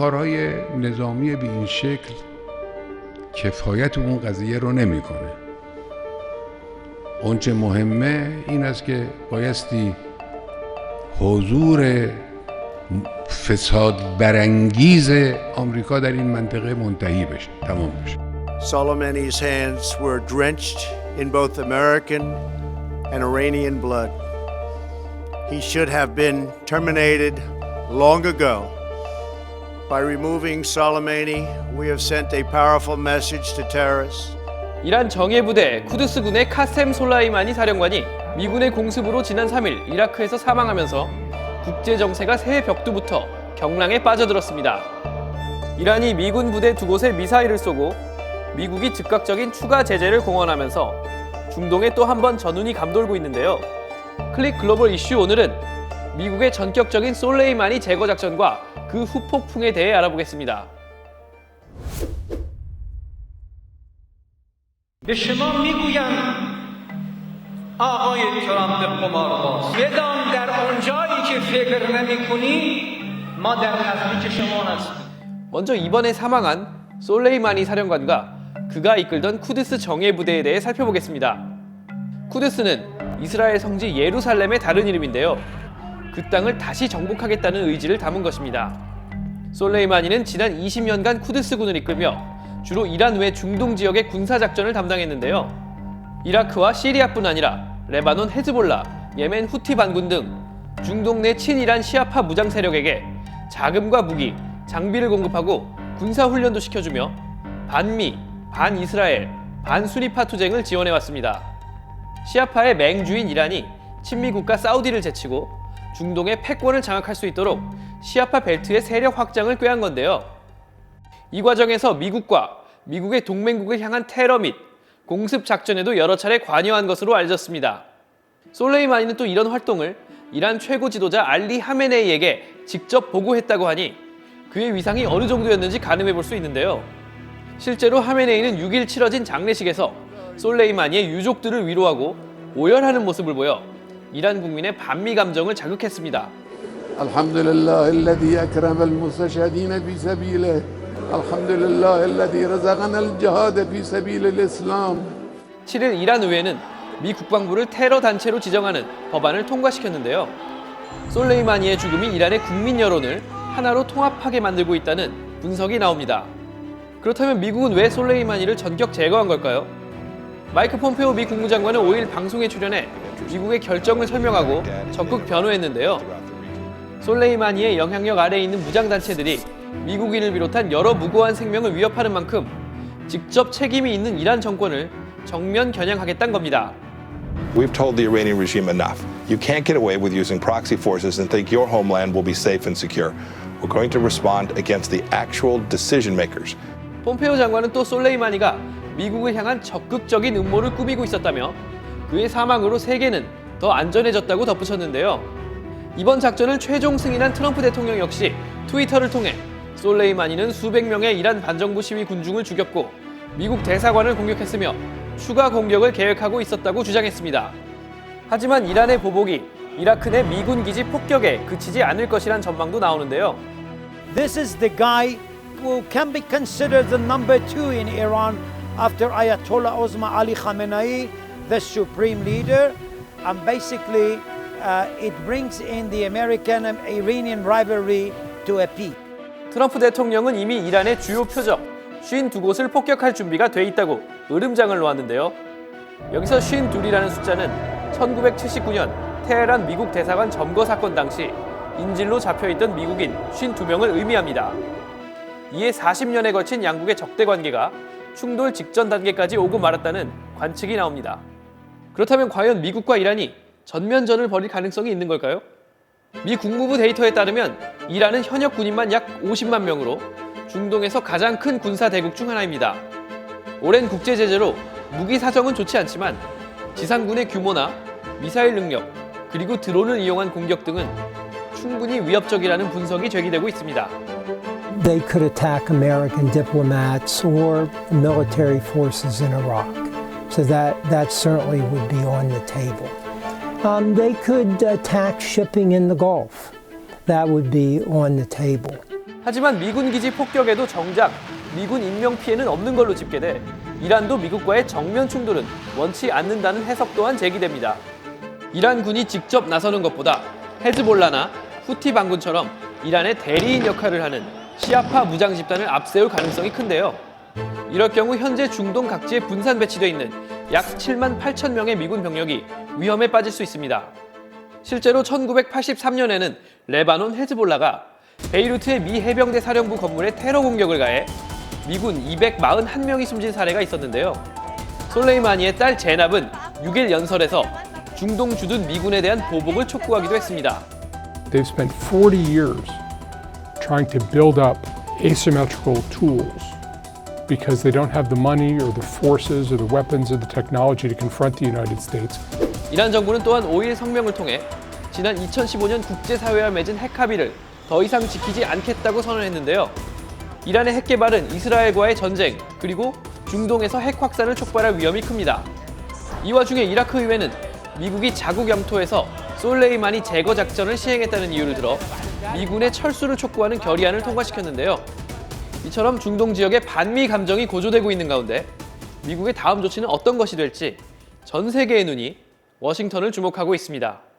کارهای نظامی به این شکل کفایت اون قضیه رو نمی‌کنه. اونچه مهمه این است که بایستی حضور فساد برانگیز آمریکا در این منطقه منتهی بشه تمام بشه Soleimani's hands were drenched in both American and Iranian blood. He should have been terminated long ago. By removing Soleimani, we have sent a powerful message to terrorists. 이란 정예 부대 쿠드스군의 카셈 솔라이마니 사령관이 미군의 공습으로 지난 3일 이라크에서 사망하면서 국제 정세가 새 벽두부터 경랑에 빠져들었습니다. 이란이 미군 부대 두 곳에 미사일을 쏘고 미국이 즉각적인 추가 제재를 공언하면서 중동에 또 한 번 전운이 감돌고 있는데요. 클릭 글로벌 이슈 오늘은 미국의 전격적인 솔레이마니 제거 작전과 그 후폭풍에 대해 알아보겠습니다. به شما میگویم آقای ترامپ قمارباز بدان در آنجایی که فکر نمی کنی ما در نزدیک شما هستیم 먼저 이번에 사망한 솔레이마니 사령관과 그가 이끌던 쿠드스 정예 부대에 대해 살펴보겠습니다. 쿠드스는 이스라엘 성지 예루살렘의 다른 이름인데요. 그 땅을 다시 정복하겠다는 의지를 담은 것입니다. 솔레이마니는 지난 20년간 쿠드스군을 이끌며 주로 이란 외 중동 지역의 군사 작전을 담당했는데요. 이라크와 시리아뿐 아니라 레바논 헤즈볼라, 예멘 후티 반군 등 중동 내 친이란 시아파 무장 세력에게 자금과 무기, 장비를 공급하고 군사 훈련도 시켜주며 반미, 반이스라엘, 반수니파 투쟁을 지원해 왔습니다. 시아파의 맹주인 이란이 친미 국가 사우디를 제치고 중동의 패권을 장악할 수 있도록 시아파 벨트의 세력 확장을 꾀한 건데요. 이 과정에서 미국과 미국의 동맹국을 향한 테러 및 공습 작전에도 여러 차례 관여한 것으로 알려졌습니다. 솔레이마니는 또 이런 활동을 이란 최고 지도자 알리 하메네이에게 직접 보고했다고 하니 그의 위상이 어느 정도였는지 가늠해 볼 수 있는데요. 실제로 하메네이는 6일 치러진 장례식에서 솔레이마니의 유족들을 위로하고 오열하는 모습을 보여 이란 국민의 반미 감정을 자극했습니다. الحمد لله الذي أكرم المستشهدين في سبيله الحمد لله الذي رزقنا الجهاد في سبيل الإسلام 7일 이란 의회는 미 국방부를 테러 단체로 지정하는 법안을 통과시켰는데요. 솔레이마니의 죽음이 이란의 국민 여론을 하나로 통합하게 만들고 있다는 분석이 나옵니다. 그렇다면 미국은 왜 솔레이마니를 전격 제거한 걸까요? 마이크 폼페오 미 국무장관은 5일 방송에 출연해 미국의 결정을 설명하고 적극 변호했는데요. 솔레이마니의 영향력 아래에 있는 무장단체들이 미국인을 비롯한 여러 무고한 생명을 위협하는 만큼 직접 책임이 있는 이란 정권을 정면 겨냥하겠다는 겁니다. We've told the Iranian regime enough. You can't get away with using proxy forces and think your homeland will be safe and secure. We're going to respond against the actual decision makers. 폼페오 장관은 또 솔레이마니가 미국을 향한 적극적인 음모를 꾸미고 있었다며 그의 사망으로 세계는 더 안전해졌다고 덧붙였는데요. 이번 작전을 최종 승인한 트럼프 대통령 역시 트위터를 통해 솔레이마니는 수백 명의 이란 반정부 시위 군중을 죽였고 미국 대사관을 공격했으며 추가 공격을 계획하고 있었다고 주장했습니다. 하지만 이란의 보복이 이라크 내 미군 기지 폭격에 그치지 않을 것이란 전망도 나오는데요. This is the guy who can be considered the number two in Iran after Ayatollah Osman Ali Khamenei, the supreme leader. And basically, uh, it brings in the American and Iranian rivalry to a peak. 트럼프 대통령은 이미 이란의 주요 표적 52곳을 폭격할 준비가 돼 있다고 으름장을 놓았는데요. 여기서 52이라는 숫자는 1979년 테헤란 미국 대사관 점거 사건 당시 인질로 잡혀있던 미국인 52명을 의미합니다. 이에 40년에 걸친 양국의 적대 관계가 충돌 직전 단계까지 오고 말았다는 관측이 나옵니다. 그렇다면 과연 미국과 이란이 전면전을 벌일 가능성이 있는 걸까요? 미 국무부 데이터에 따르면 이란은 현역 군인만 약 50만 명으로 중동에서 가장 큰 군사 대국 중 하나입니다. 오랜 국제 제재로 무기 사정은 좋지 않지만 지상군의 규모나 미사일 능력 그리고 드론을 이용한 공격 등은 충분히 위협적이라는 분석이 제기되고 있습니다. they could attack American diplomats or military forces in Iraq. So that, that certainly would be on the table. Um, they could attack shipping in the Gulf. That would be on the table. 하지만 미군 기지 폭격에도 정작 미군 인명 피해는 없는 걸로 집계돼 이란도 미국과의 정면 충돌은 원치 않는다는 해석 또한 제기됩니다. 이란 군이 직접 나서는 것보다 헤즈볼라나 후티 반군처럼 이란의 대리인 역할을 하는 시아파 무장 집단을 앞세울 가능성이 큰데요. 이럴 경우 현재 중동 각지에 분산 배치돼 있는 약 7만 8천 명의 미군 병력이 위험에 빠질 수 있습니다. 실제로 1983년에는 레바논 헤즈볼라가 베이루트의 미 해병대 사령부 건물에 테러 공격을 가해 미군 241명이 숨진 사례가 있었는데요. 솔레이마니의 딸 제납은 6일 연설에서 중동 주둔 미군에 대한 보복을 촉구하기도 했습니다. They've spent 40 years trying to build up asymmetrical tools because they don't have the money or the forces or the weapons or the technology to confront the United States. 이란 정부는 또한 5일 성명을 통해 지난 2015년 국제사회와 맺은 핵 합의를 더 이상 지키지 않겠다고 선언했는데요. 이란의 핵 개발은 이스라엘과의 전쟁 그리고 중동에서 핵 확산을 촉발할 위험이 큽니다. 이 와중에 이라크 의회는 미국이 자국 영토에서 솔레이마니 제거 작전을 시행했다는 이유를 들어 미군의 철수를 촉구하는 결의안을 통과시켰는데요. 이처럼 중동 지역의 반미 감정이 고조되고 있는 가운데 미국의 다음 조치는 어떤 것이 될지 전 세계의 눈이 워싱턴을 주목하고 있습니다.